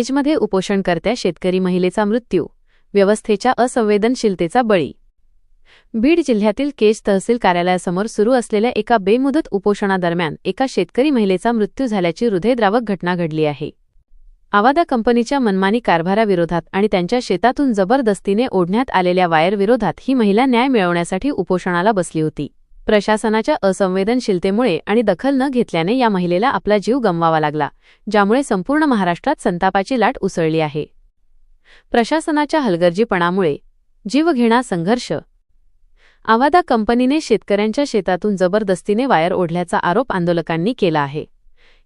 केजमध्ये उपोषणकर्त्या शेतकरी महिलेचा मृत्यू व्यवस्थेच्या असंवेदनशीलतेचा बळी. बीड जिल्ह्यातील केज तहसील कार्यालयासमोर सुरू असलेल्या एका बेमुदत उपोषणादरम्यान एका शेतकरी महिलेचा मृत्यू झाल्याची हृदयद्रावक घटना घडली आहे. आवादा कंपनीच्या मनमानी कारभाराविरोधात आणि त्यांच्या शेतातून जबरदस्तीने ओढण्यात आलेल्या वायरविरोधात ही महिला न्याय मिळवण्यासाठी उपोषणाला बसली होती. प्रशासनाच्या असंवेदनशीलतेमुळे आणि दखल न घेतल्याने या महिलेला आपला जीव गमवावा लागला ज्यामुळे संपूर्ण महाराष्ट्रात संतापाची लाट उसळली आहे. प्रशासनाच्या हलगर्जीपणामुळे जीवघेणा संघर्ष. आवादा कंपनीने शेतकऱ्यांच्या शेतातून जबरदस्तीने वायर ओढल्याचा आरोप आंदोलकांनी केला आहे.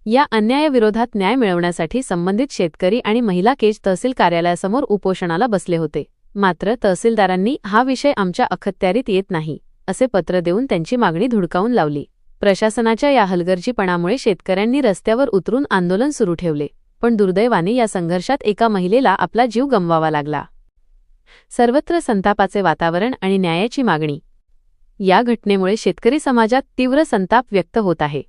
या अन्यायाविरोधात न्याय मिळवण्यासाठी संबंधित शेतकरी आणि महिला केज तहसील कार्यालयासमोर उपोषणाला बसले होते. मात्र तहसीलदारांनी हा विषय आमच्या अखत्यारीत येत नाही. असे पत्र देऊन त्यांची मागणी धुडकावून लावली. प्रशासनाच्या या हलगर्जीपणामुळे शेतकऱ्यांनी रस्त्यावर उतरून आंदोलन सुरू ठेवले पण दुर्दैवाने या संघर्षात एका महिलेला आपला जीव गमवावा लागला. सर्वत्र संतापाचे वातावरण आणि न्यायाची मागणी. या घटनेमुळे शेतकरी समाजात तीव्र संताप व्यक्त होत आहे.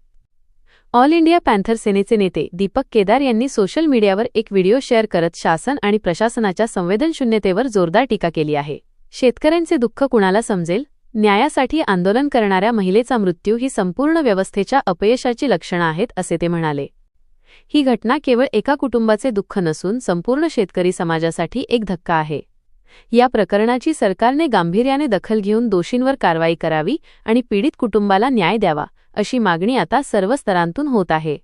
ऑल इंडिया पॅन्थर सेनेचे नेते दीपक केदार यांनी सोशल मीडियावर एक व्हिडिओ शेअर करत शासन आणि प्रशासनाच्या संवेदनशून्यतेवर जोरदार टीका केली आहे. शेतकऱ्यांचे दुःख कुणाला समजेल? न्यायासाठी आंदोलन करणाऱ्या महिलेचा मृत्यू ही संपूर्ण व्यवस्थेच्या अपयशाची लक्षणं आहेत असे ते म्हणाले. ही घटना केवळ एका कुटुंबाचे दुःख नसून संपूर्ण शेतकरी समाजासाठी एक धक्का आहे. या प्रकरणाची सरकारने गांभीर्याने दखल घेऊन दोषींवर कारवाई करावी आणि पीडित कुटुंबाला न्याय द्यावा अशी मागणी आता सर्व स्तरांतून होत आहे.